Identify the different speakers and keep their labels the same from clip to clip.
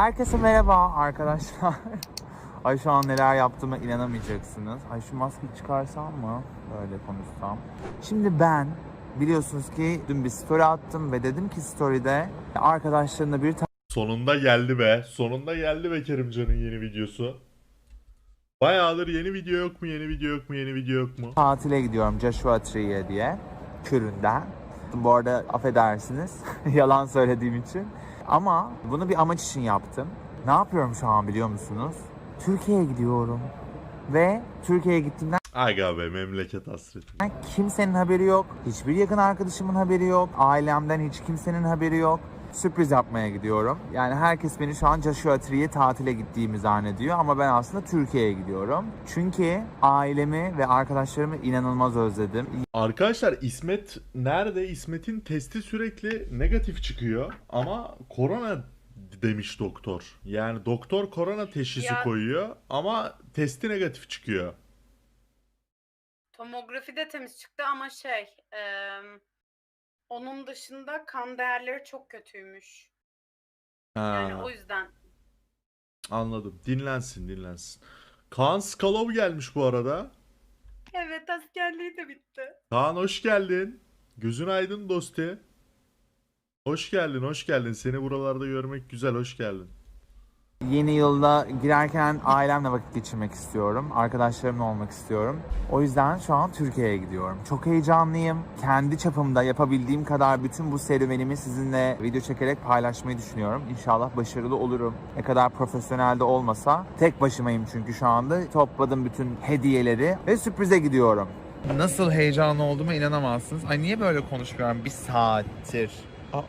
Speaker 1: Herkese merhaba arkadaşlar. Ay şu an neler yaptığıma inanamayacaksınız. Ay şu maskeyi çıkarsam mı? Böyle konuşsam. Şimdi ben biliyorsunuz ki dün bir story attım ve dedim ki story'de arkadaşlarımla bir
Speaker 2: Sonunda geldi be. Sonunda geldi be Kerimcan'ın yeni videosu. Bayağıdır yeni video yok mu? Yeni video yok mu? Yeni video yok mu?
Speaker 1: tatile gidiyorum Joshua Tree'ye diye. Küründen. Bu arada affedersiniz yalan söylediğim için. Ama bunu bir amaç için yaptım. Ne yapıyorum şu an biliyor musunuz? Türkiye'ye gidiyorum. Ve Türkiye'ye gittiğimden
Speaker 2: Aga be memleket hasreti.
Speaker 1: kimsenin haberi yok. Hiçbir yakın arkadaşımın haberi yok. Ailemden hiç kimsenin haberi yok. Sürpriz yapmaya gidiyorum. Yani herkes beni şu an Joshua Tree'ye tatile gittiğimi zannediyor ama ben aslında Türkiye'ye gidiyorum. Çünkü ailemi ve arkadaşlarımı inanılmaz özledim.
Speaker 2: Arkadaşlar İsmet nerede? İsmet'in testi sürekli negatif çıkıyor ama korona demiş doktor. Yani doktor korona teşhisi
Speaker 3: Ya-
Speaker 2: koyuyor ama testi negatif çıkıyor.
Speaker 3: Tomografi de temiz çıktı ama şey, eee, onun dışında kan değerleri çok kötüymüş. Yani
Speaker 2: Ha,
Speaker 3: o yüzden.
Speaker 2: anladım. Dinlensin dinlensin. Kaan Skalov gelmiş bu arada.
Speaker 3: Evet askerliği de bitti.
Speaker 2: Kaan hoş geldin. Gözün aydın dosti. Hoş geldin, hoş geldin. Seni buralarda görmek güzel, hoş geldin.
Speaker 1: Yeni yılda girerken ailemle vakit geçirmek istiyorum. Arkadaşlarımla olmak istiyorum. O yüzden şu an Türkiye'ye gidiyorum. Çok heyecanlıyım. Kendi çapımda yapabildiğim kadar bütün bu serüvenimi sizinle video çekerek paylaşmayı düşünüyorum. İnşallah başarılı olurum. Ne kadar profesyonel de olmasa tek başımayım çünkü şu anda. Topladım bütün hediyeleri ve sürprize gidiyorum. Nasıl heyecanlı olduğuma inanamazsınız. Ay niye böyle konuşmuyorum bir saattir? Aa,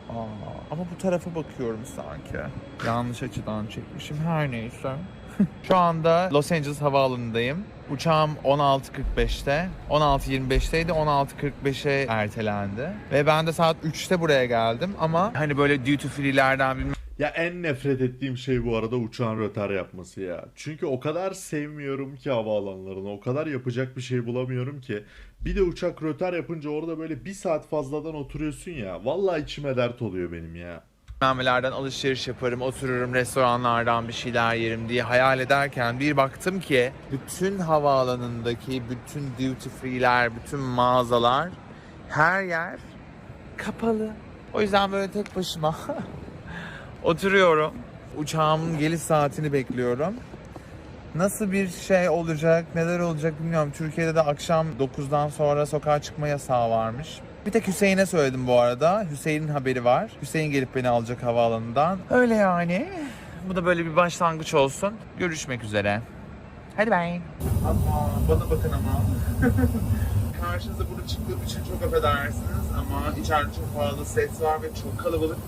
Speaker 1: ama bu tarafa bakıyorum sanki. Yanlış açıdan çekmişim. Her neyse. Şu anda Los Angeles havaalanındayım. Uçağım 16.45'te. 16.25'teydi. 16.45'e ertelendi. Ve ben de saat 3'te buraya geldim. Ama hani böyle duty free'lerden bilmem
Speaker 2: Ya en nefret ettiğim şey bu arada uçağın rötar yapması ya. Çünkü o kadar sevmiyorum ki havaalanlarını. O kadar yapacak bir şey bulamıyorum ki. Bir de uçak rötar yapınca orada böyle bir saat fazladan oturuyorsun ya. Vallahi içime dert oluyor benim ya.
Speaker 1: nelerden alışveriş yaparım, otururum restoranlardan bir şeyler yerim diye hayal ederken bir baktım ki bütün havaalanındaki bütün duty free'ler, bütün mağazalar her yer kapalı. O yüzden böyle tek başıma oturuyorum. Uçağımın geliş saatini bekliyorum. Nasıl bir şey olacak, neler olacak bilmiyorum. Türkiye'de de akşam 9'dan sonra sokağa çıkma yasağı varmış. Bir tek Hüseyin'e söyledim bu arada. Hüseyin'in haberi var. Hüseyin gelip beni alacak havaalanından. Öyle yani. Bu da böyle bir başlangıç olsun. Görüşmek üzere. Hadi bye. Ama bana bakın ama. Karşınıza burada çıktığım için çok affedersiniz ama içeride çok fazla ses var ve çok kalabalık.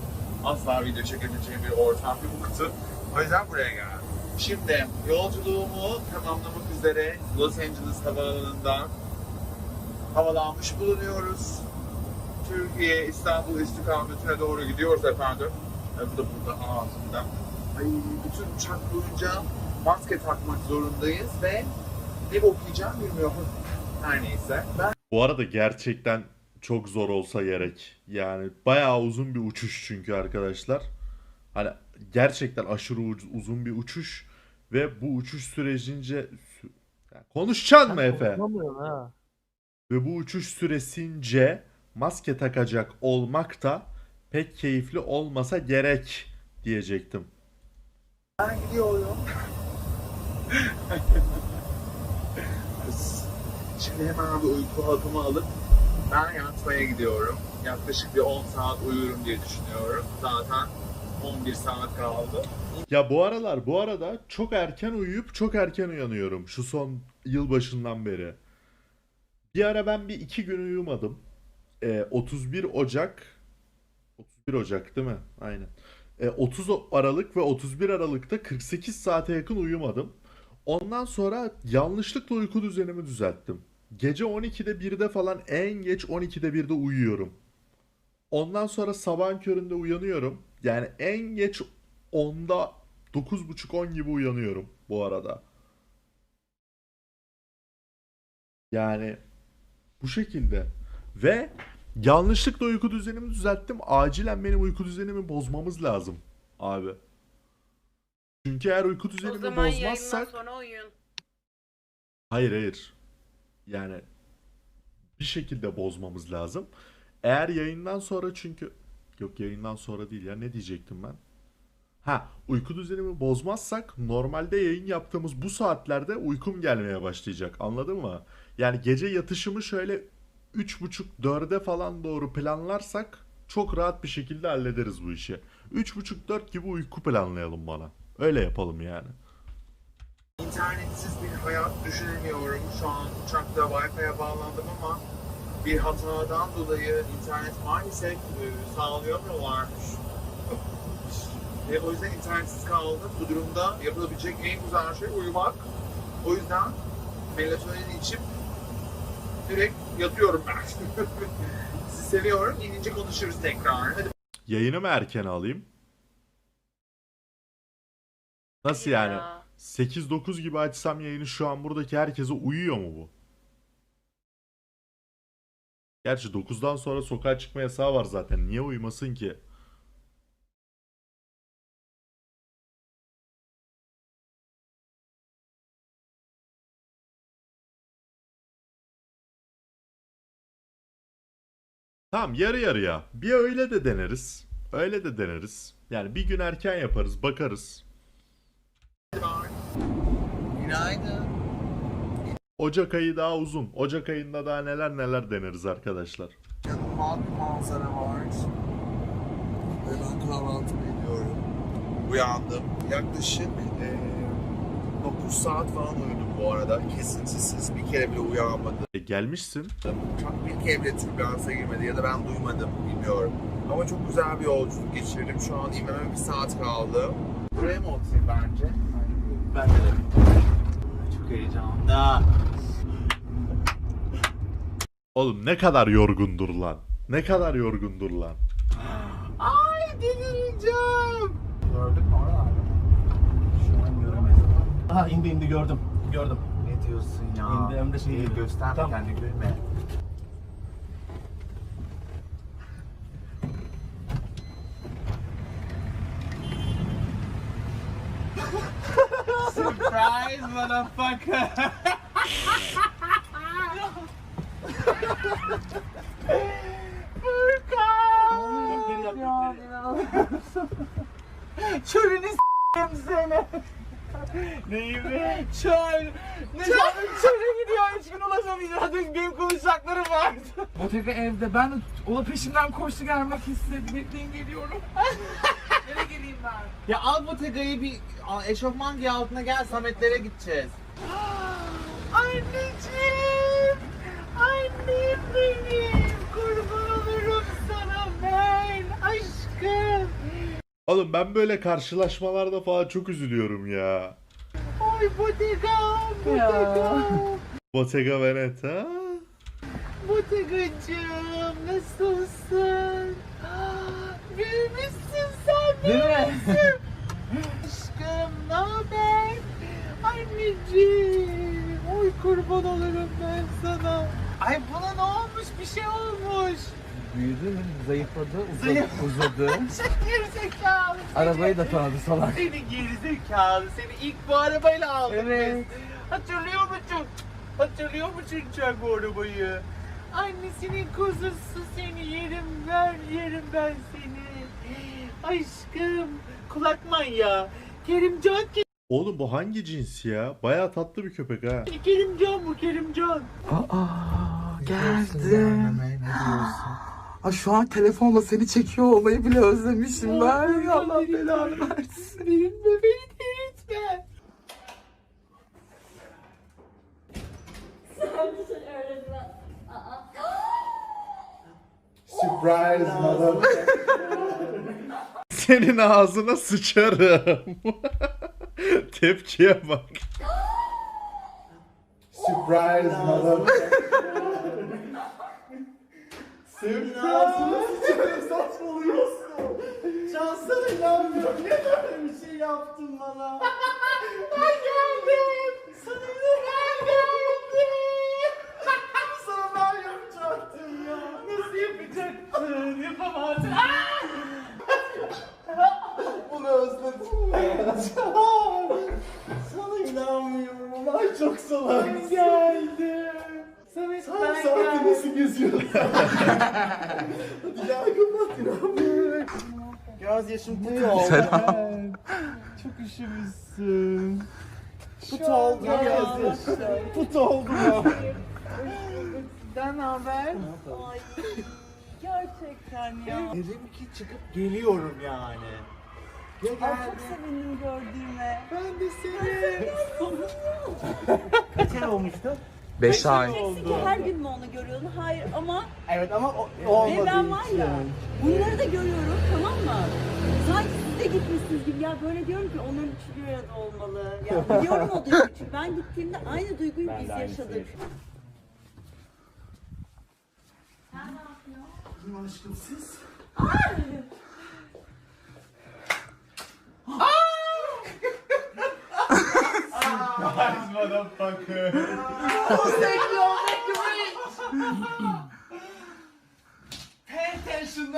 Speaker 1: Asla video çekebileceğim bir ortam, kutu. O yüzden buraya geldim. Şimdi yolculuğumu tamamlamak üzere Los Angeles havaalanından havalanmış bulunuyoruz. Türkiye, İstanbul istikametine doğru gidiyoruz efendim. E, bu da burada ağzımda. Ay, bütün uçak boyunca maske takmak zorundayız ve ne okuyacağım bilmiyorum. Her neyse. Ben
Speaker 2: Bu arada gerçekten çok zor olsa gerek. Yani bayağı uzun bir uçuş çünkü arkadaşlar. Hani gerçekten aşırı uzun bir uçuş ve bu uçuş sürecince sü- Ya konuşacaksın mı Efe?
Speaker 4: Ha.
Speaker 2: Ve bu uçuş süresince maske takacak olmak da pek keyifli olmasa gerek diyecektim.
Speaker 1: Ben gidiyorum. Şimdi hemen bir uyku hapımı alıp ben yatmaya gidiyorum. Yaklaşık bir 10 saat uyurum diye düşünüyorum. Zaten 11 saat kaldı.
Speaker 2: Ya bu aralar bu arada çok erken uyuyup çok erken uyanıyorum şu son yılbaşından beri. Bir ara ben bir iki gün uyumadım. Ee, 31 Ocak 31 Ocak değil mi? Aynen. Ee, 30 Aralık ve 31 Aralık'ta 48 saate yakın uyumadım. Ondan sonra yanlışlıkla uyku düzenimi düzelttim. Gece 12'de 1'de falan en geç 12'de 1'de uyuyorum. Ondan sonra sabahın köründe uyanıyorum. Yani en geç 10'da 9.30-10 gibi uyanıyorum bu arada. Yani bu şekilde. Ve yanlışlıkla uyku düzenimi düzelttim. Acilen benim uyku düzenimi bozmamız lazım abi. Çünkü eğer uyku
Speaker 3: O
Speaker 2: düzenimi
Speaker 3: zaman yayından
Speaker 2: bozmazsak
Speaker 3: sonra uyuyun.
Speaker 2: Hayır hayır. Yani bir şekilde bozmamız lazım. Eğer yayından sonra çünkü yok yayından sonra değil ya ne diyecektim ben? Ha uyku düzenimi bozmazsak normalde yayın yaptığımız bu saatlerde uykum gelmeye başlayacak anladın mı? Yani gece yatışımı şöyle 3.30-4'e falan doğru planlarsak çok rahat bir şekilde hallederiz bu işi. 3.30-4 gibi uyku planlayalım bana. Öyle yapalım yani.
Speaker 1: İnternetsiz bir hayat düşünemiyorum. Şu an uçakta Wi-Fi'ye bağlandım ama bir hatadan dolayı internet maalesef e, sağlayamıyorlarmış. Ve o yüzden internetsiz kaldım. Bu durumda yapılabilecek en güzel şey uyumak. O yüzden melatonin içip direkt yatıyorum ben. Sizi seviyorum. İnince konuşuruz tekrar. Hadi
Speaker 2: Yayını mı erken alayım? Nasıl yani?
Speaker 3: Ya.
Speaker 2: 8-9 gibi açsam yayını şu an buradaki herkese uyuyor mu bu? Gerçi 9'dan sonra sokağa çıkma yasağı var zaten. Niye uyumasın ki? Tamam yarı yarıya. Bir öyle de deneriz. Öyle de deneriz. Yani bir gün erken yaparız, bakarız.
Speaker 1: Günaydın.
Speaker 2: Ocak ayı daha uzun. Ocak ayında daha neler neler deneriz arkadaşlar.
Speaker 1: İnanılmaz bir manzara var. Ve ben kahvaltımı ediyorum. Uyandım. Yaklaşık eee 9 saat falan uyudum bu arada. Kesintisiz bir kere bile uyanmadım.
Speaker 2: E, gelmişsin.
Speaker 1: Uçak bir kere bile türbülansa girmedi ya da ben duymadım bilmiyorum. Ama çok güzel bir yolculuk geçirdim. Şu an inmeme bir saat kaldı. Buraya mı oturayım bence?
Speaker 4: Ben de. Çok heyecanlı.
Speaker 2: Oğlum ne kadar yorgundur lan. Ne kadar yorgundur lan.
Speaker 1: Ay delireceğim. Gördün mü oralarda?
Speaker 4: Şu an göremedim. Aha indi indi gördüm. Gördüm.
Speaker 1: Ne diyorsun ya?
Speaker 4: İndi hem de şey
Speaker 1: İyi, gösterme
Speaker 4: Tamam.
Speaker 1: kendini gülme.
Speaker 4: Surprise motherfucker. Çölünü s**eyim seni. Neyi mi? Çöl. Ne zaman çöle gidiyor üç gün ulaşamayacağız. Benim konuşacaklarım vardı. Botega evde ben ola peşimden koştu gelmek. Bekleyin geliyorum.
Speaker 1: Ya al Bottega'yı bir al, eşofman giy altına gel Sametlere gideceğiz.
Speaker 4: Anneciğim! Annem benim! Kurban olurum sana ben! Aşkım!
Speaker 2: Oğlum ben böyle karşılaşmalarda falan çok üzülüyorum ya.
Speaker 4: Oy Bottega! Bottega!
Speaker 2: Bottega Veneta.
Speaker 4: Bottegacığım nasılsın? Büyümüşsün sen Değil mi? Aşkım ne haber? Anneciğim! Oy kurban olurum ben sana. Ay buna ne olmuş? Bir şey olmuş.
Speaker 5: Büyüdü, zayıfladı, uzadı.
Speaker 4: Zayıf.
Speaker 5: uzadı.
Speaker 4: Gerizekalı.
Speaker 5: Arabayı da tanıdı salak.
Speaker 4: Seni gerizekalı. Seni ilk bu arabayla aldık
Speaker 5: Evet.
Speaker 4: biz. Hatırlıyor musun? Hatırlıyor musun sen bu arabayı? Annesinin kuzusu seni yerim ben, yerim ben seni. Aşkım, kulak manyağı. Kerimcan,
Speaker 2: Oğlum bu hangi cins ya? Baya tatlı bir köpek ha.
Speaker 4: Kerimcan bu Kerimcan.
Speaker 5: Aa, geldim.
Speaker 1: Gelmeme, ne diyorsun?
Speaker 5: Aa, şu an telefonla seni çekiyor olmayı bile özlemişim ben. Allah belanı versin.
Speaker 4: Benim bebeğim lütfen.
Speaker 1: Surprise mother.
Speaker 2: Senin ağzına sıçarım. Tepkiye bak.
Speaker 1: Surprise mother.
Speaker 4: Senin ağzına sıçrayım saçmalıyorsun. Şansına inanmıyorum. Niye böyle bir şey yaptın bana?
Speaker 5: Selam.
Speaker 4: Çok üşümüşsün. Put oldu yaşım. Put oldu mu?
Speaker 6: Sizden haber? Ay gerçekten ya.
Speaker 4: Dedim ki çıkıp geliyorum yani. Gel
Speaker 6: Ay çok sevindim gördüğüme.
Speaker 4: Ben de seni. Kaç ay olmuştu?
Speaker 5: 5 ay.
Speaker 6: Diyeceksin ki her gün mü onu görüyorsun? Hayır ama
Speaker 4: Evet ama o, olmadı.
Speaker 6: ve ben var ya bunları da görüyorum tamam mı? Sanki de gitmişsiniz gibi ya böyle diyorum ki onların üçü bir arada olmalı. Ya biliyorum o duyguyu çünkü ben gittiğimde aynı duyguyu biz yaşadık.
Speaker 4: Kim aşkım siz? Pay attention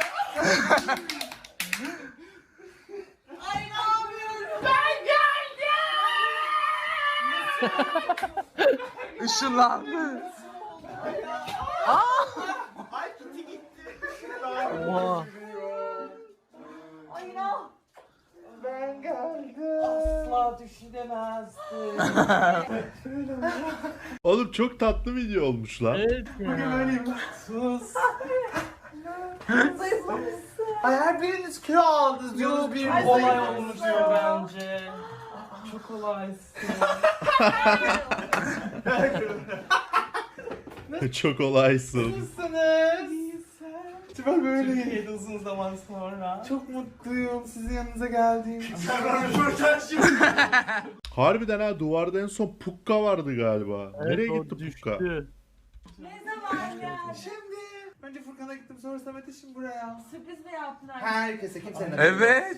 Speaker 6: Ay ne yapıyorum?
Speaker 5: Işınlandı.
Speaker 4: Ay gitti gitti.
Speaker 5: Oha.
Speaker 6: Ay ne?
Speaker 4: Ben geldim. Asla düşünemezdim.
Speaker 2: Oğlum çok tatlı video olmuş lan.
Speaker 4: Bugün böyleyim. Sus. Ay her biriniz kilo aldınız diyor. Bir olay olmuş diyor bence. Çok olaysın.
Speaker 2: çok olaysın.
Speaker 4: Nasılsınız? Ben böyleydi uzun zaman sonra. Çok mutluyum sizin yanınıza geldiğim için.
Speaker 2: Harbiden ha duvarda en son Pukka vardı galiba. Nereye gitti Pukka?
Speaker 6: Ne zaman ya?
Speaker 4: Şimdi önce Furkan'a gittim sonra Samet'e şimdi buraya.
Speaker 6: Sürpriz mi yaptılar?
Speaker 4: Herkese kimsenin
Speaker 5: Evet.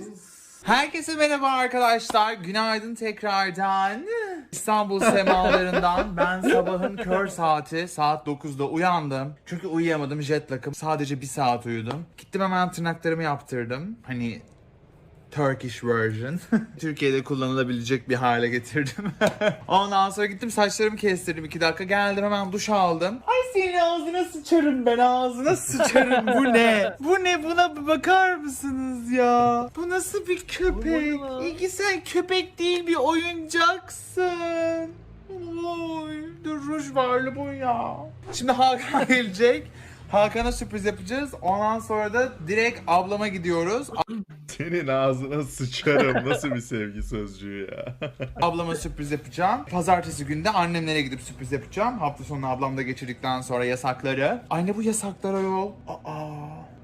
Speaker 1: Herkese merhaba arkadaşlar. Günaydın tekrardan. İstanbul semalarından ben sabahın kör saati saat 9'da uyandım. Çünkü uyuyamadım jet lag'ım. Sadece bir saat uyudum. Gittim hemen tırnaklarımı yaptırdım. Hani Turkish version. Türkiye'de kullanılabilecek bir hale getirdim. Ondan sonra gittim saçlarımı kestirdim. iki dakika geldim hemen duş aldım. Ay senin ağzına sıçarım ben ağzına sıçarım. Bu ne? Bu ne? Buna bir bakar mısınız ya? Bu nasıl bir köpek? İyi ki sen köpek değil bir oyuncaksın. Oy, dur ruj varlı bu ya. Şimdi Hakan gelecek. Hakan'a sürpriz yapacağız. Ondan sonra da direkt ablama gidiyoruz.
Speaker 2: Senin ağzına sıçarım. Nasıl bir sevgi sözcüğü ya.
Speaker 1: Ablama sürpriz yapacağım. Pazartesi günde annemlere gidip sürpriz yapacağım. Hafta sonu ablam da geçirdikten sonra yasakları. Anne bu yasaklara yol. Aa.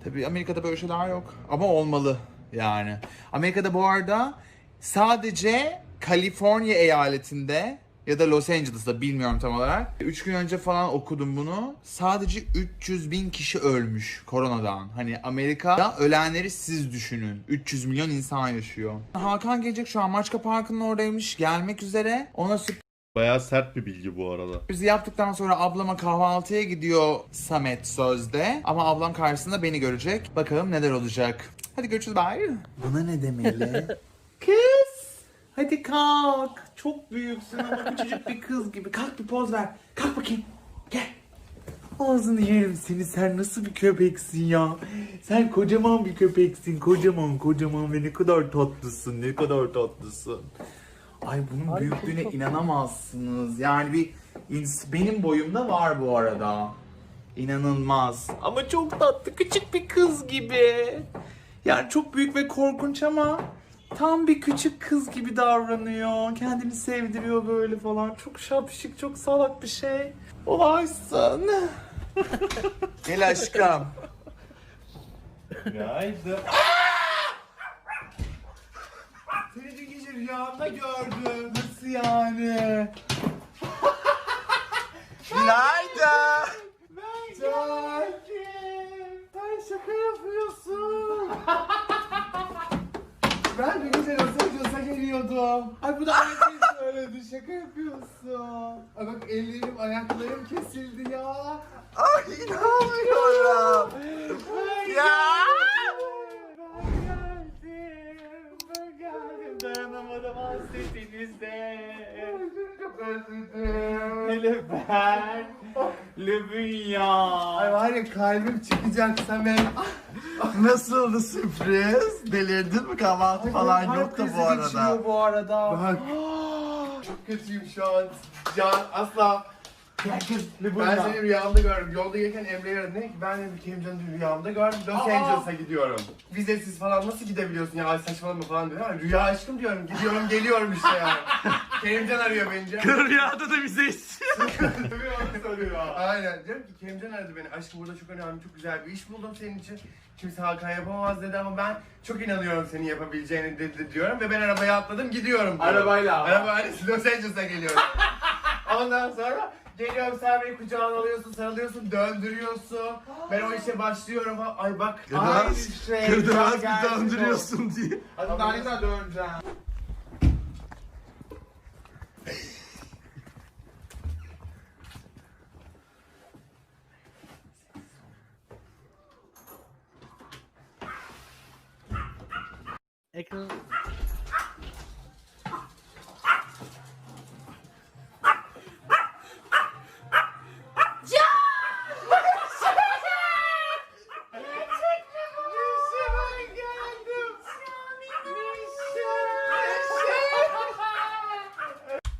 Speaker 1: Tabii Amerika'da böyle şeyler yok. Ama olmalı yani. Amerika'da bu arada sadece Kaliforniya eyaletinde ya da Los Angeles'ta bilmiyorum tam olarak. 3 gün önce falan okudum bunu. Sadece 300 bin kişi ölmüş koronadan. Hani Amerika'da ölenleri siz düşünün. 300 milyon insan yaşıyor. Hakan gelecek şu an Maçka Parkı'nın oradaymış. Gelmek üzere. Ona
Speaker 2: Bayağı sert bir bilgi bu arada.
Speaker 1: sürprizi yaptıktan sonra ablama kahvaltıya gidiyor Samet sözde. Ama ablam karşısında beni görecek. Bakalım neler olacak. Hadi görüşürüz bye. Buna ne demeli? kız. Hadi kalk. Çok büyüksün ama küçücük bir kız gibi. Kalk bir poz ver. Kalk bakayım. Gel. Ağzını yerim seni. Sen nasıl bir köpeksin ya? Sen kocaman bir köpeksin. Kocaman kocaman ve ne kadar tatlısın. Ne kadar tatlısın. Ay bunun büyüklüğüne inanamazsınız. Yani bir benim boyumda var bu arada. İnanılmaz. Ama çok tatlı küçük bir kız gibi. Yani çok büyük ve korkunç ama tam bir küçük kız gibi davranıyor. Kendini sevdiriyor böyle falan. Çok şapşik, çok salak bir şey. Olaysın. Gel aşkım.
Speaker 4: Günaydın. Seni dün gece rüyamda gördüm. Nasıl yani?
Speaker 1: Günaydın.
Speaker 4: Ben geldim. Sen şaka yapıyorsun. Dün gece Los Angeles'a geliyordum. Ay bu da aynı şeyi söyledi. Şaka yapıyorsun. Ay bak ellerim ayaklarım kesildi ya.
Speaker 1: Ay inanmıyorum.
Speaker 4: Ben
Speaker 1: Ya.
Speaker 4: geldim. Ben geldim. Dayanamadım hasretinize. Çok özledim. Hele ben. Levinya.
Speaker 7: Ay var ya kalbim çıkacak Samet. Nasıldı sürpriz? Delirdin mi kahvaltı falan yoktu bu arada.
Speaker 4: bu arada.
Speaker 7: Bak. Çok kötüyüm şu an. Can asla. Ben seni rüyamda gördüm. Yolda gelirken Emre'ye aradım. Dedim ki ben de bir Kerimcan'ı rüyamda gördüm. Los Angeles'a gidiyorum. Vizesiz falan nasıl gidebiliyorsun ya? Ay saçmalama falan diyor. Rüya aşkım diyorum. Gidiyorum geliyorum işte yani. Kerimcan arıyor beni.
Speaker 4: Rüyada da bize istiyor.
Speaker 7: Aynen. Diyorum ki Kerimcan aradı beni. Aşkım burada çok önemli, çok güzel bir iş buldum senin için. Kimse Hakan yapamaz dedi ama ben çok inanıyorum senin yapabileceğini dedi diyorum ve ben arabaya atladım gidiyorum. diyorum.
Speaker 4: Arabayla ama.
Speaker 7: Arabayla Los Angeles'a geliyorum. Ondan sonra geliyorum sen beni kucağına alıyorsun, sarılıyorsun, döndürüyorsun. Ben o işe başlıyorum. Ay bak. Aynı şey.
Speaker 4: Kırdırmaz
Speaker 7: Gerçek
Speaker 4: bir döndürüyorsun diye.
Speaker 1: Hadi daha ne kadar döneceğim.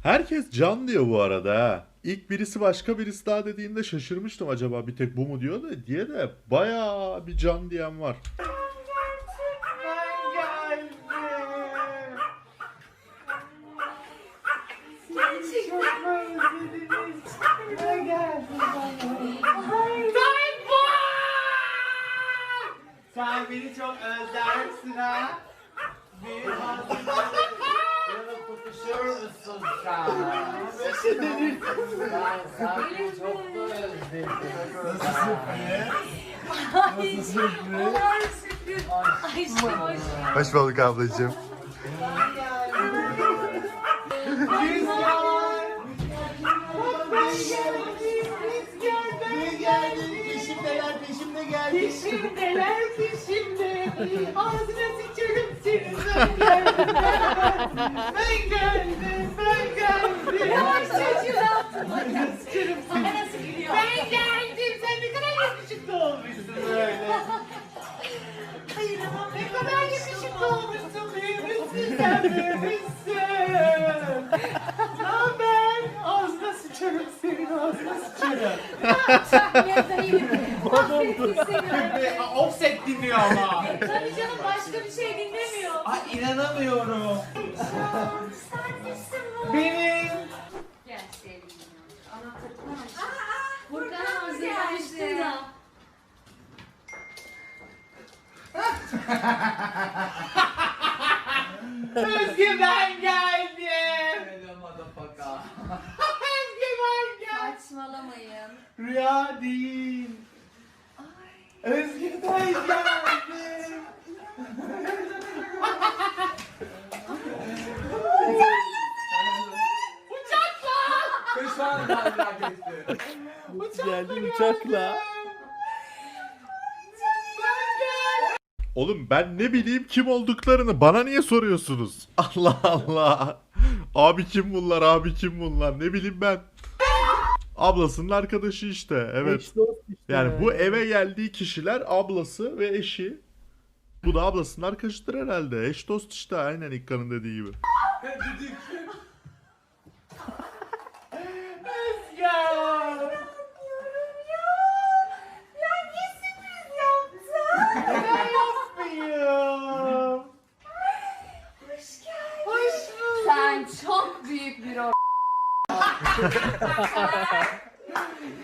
Speaker 2: Herkes can diyor bu arada ha. İlk birisi başka birisi daha dediğinde şaşırmıştım acaba bir tek bu mu diyor da diye de bayağı bir can diyen var.
Speaker 4: Sen beni çok özlersin ha. Bir tutuşur musun sen? Ben sen çok mu özledim?
Speaker 7: Hoş bulduk ablacığım.
Speaker 4: Peşimdeler
Speaker 3: Peşimdeler peşimde. Ağzına sıçarım. Ben geldim. Ben geldim. Ben geldim. Yavaş çocuğu Ağzına sıçarım seni. Ben geldim. Sen ne kadar yakışıklı olmuşsun böyle. Ne kadar yakışıklı olmuşsun. Büyümüşsün sen büyümüşsün. Ne haber? Ağzına sıçarım senin. Ağzına sıçarım.
Speaker 4: Offset dinliyor ama.
Speaker 3: Tabii canım başka bir şey dinlemiyor.
Speaker 4: Ay inanamıyorum. Benim.
Speaker 8: Gel sevgilim. Anahtarı Furkan özlemiştim da.
Speaker 4: Özgür ben geldim. Hello motherfucker. Özgür ben geldim.
Speaker 8: Saçmalamayın.
Speaker 4: Rüya değil. Geldim. Uçakla.
Speaker 2: Oğlum ben ne bileyim kim olduklarını bana niye soruyorsunuz? Allah Allah. Abi kim bunlar abi kim bunlar ne bileyim ben. Ablasının arkadaşı işte evet. Yani bu eve geldiği kişiler ablası ve eşi. Bu da ablasının arkadaşıdır herhalde. Eş dost işte aynen İlkan'ın dediği gibi.
Speaker 4: Özgür. Neden yapmayayım? Hoş bulduk.
Speaker 8: Sen çok büyük bir or...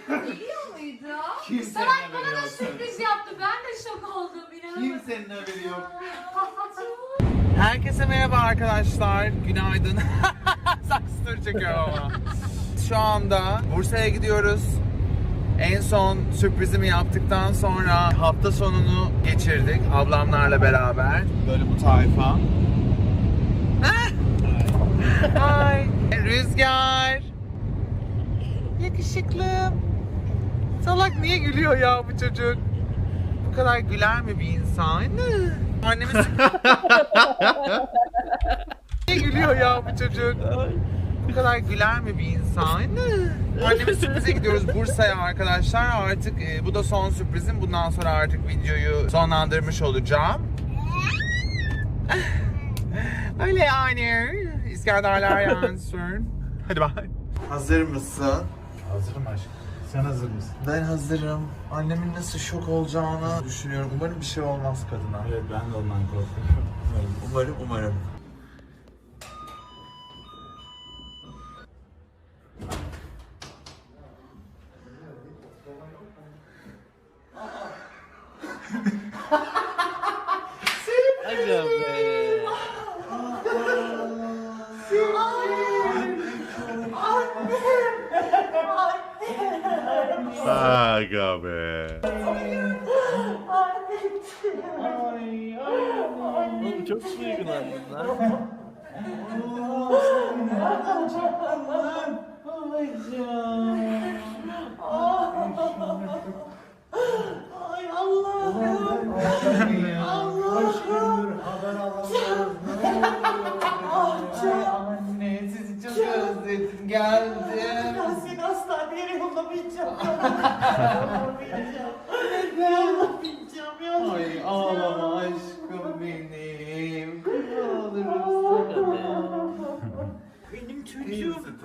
Speaker 8: Biliyor muydu?
Speaker 4: Kimsenin
Speaker 8: Salak
Speaker 4: haberi
Speaker 8: bana da
Speaker 4: yok.
Speaker 8: sürpriz yaptı. Ben de şok oldum. İnanamadım.
Speaker 4: Kimsenin haberi yok.
Speaker 1: Herkese merhaba arkadaşlar. Günaydın. Saksıları çekiyorum ama. Şu anda Bursa'ya gidiyoruz. En son sürprizimi yaptıktan sonra hafta sonunu geçirdik ablamlarla beraber. Böyle bu tayfa. Ay. Rüzgar. Yakışıklım. Salak niye gülüyor ya bu çocuk? Bu kadar güler mi bir insan? Annemiz Niye gülüyor ya bu çocuk? Bu kadar güler mi bir insan? Anneme sürprize gidiyoruz Bursa'ya arkadaşlar. Artık e, bu da son sürprizim. Bundan sonra artık videoyu sonlandırmış olacağım. Öyle yani. İskenderler yansın. Hadi bak. Hazır mısın?
Speaker 4: Hazırım aşkım. Sen hazır mısın?
Speaker 1: Ben hazırım. Annemin nasıl şok olacağını düşünüyorum. Umarım bir şey olmaz kadına.
Speaker 4: Evet ben de ondan korkuyorum.
Speaker 1: Umarım, umarım.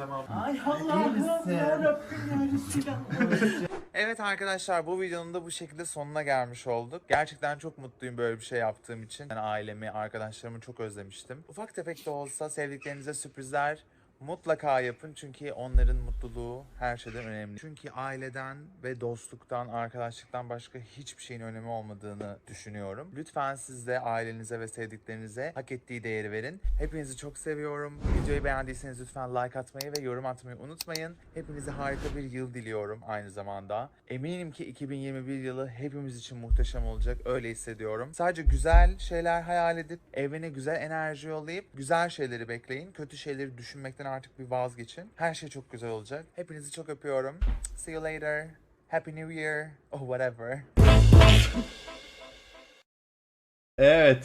Speaker 1: Tamam.
Speaker 3: Ay Allah'ım ya.
Speaker 1: Evet arkadaşlar bu videonun da bu şekilde sonuna gelmiş olduk. Gerçekten çok mutluyum böyle bir şey yaptığım için. Ben ailemi, arkadaşlarımı çok özlemiştim. Ufak tefek de olsa sevdiklerinize sürprizler mutlaka yapın. Çünkü onların mutluluğu her şeyden önemli. Çünkü aileden ve dostluktan, arkadaşlıktan başka hiçbir şeyin önemi olmadığını düşünüyorum. Lütfen siz de ailenize ve sevdiklerinize hak ettiği değeri verin. Hepinizi çok seviyorum. Videoyu beğendiyseniz lütfen like atmayı ve yorum atmayı unutmayın. Hepinize harika bir yıl diliyorum aynı zamanda. Eminim ki 2021 yılı hepimiz için muhteşem olacak. Öyle hissediyorum. Sadece güzel şeyler hayal edip evrene güzel enerji yollayıp güzel şeyleri bekleyin. Kötü şeyleri düşünmekten artık bir vazgeçin. Her şey çok güzel olacak. Hepinizi çok öpüyorum. See you later. Happy New Year. Oh whatever.
Speaker 2: Evet.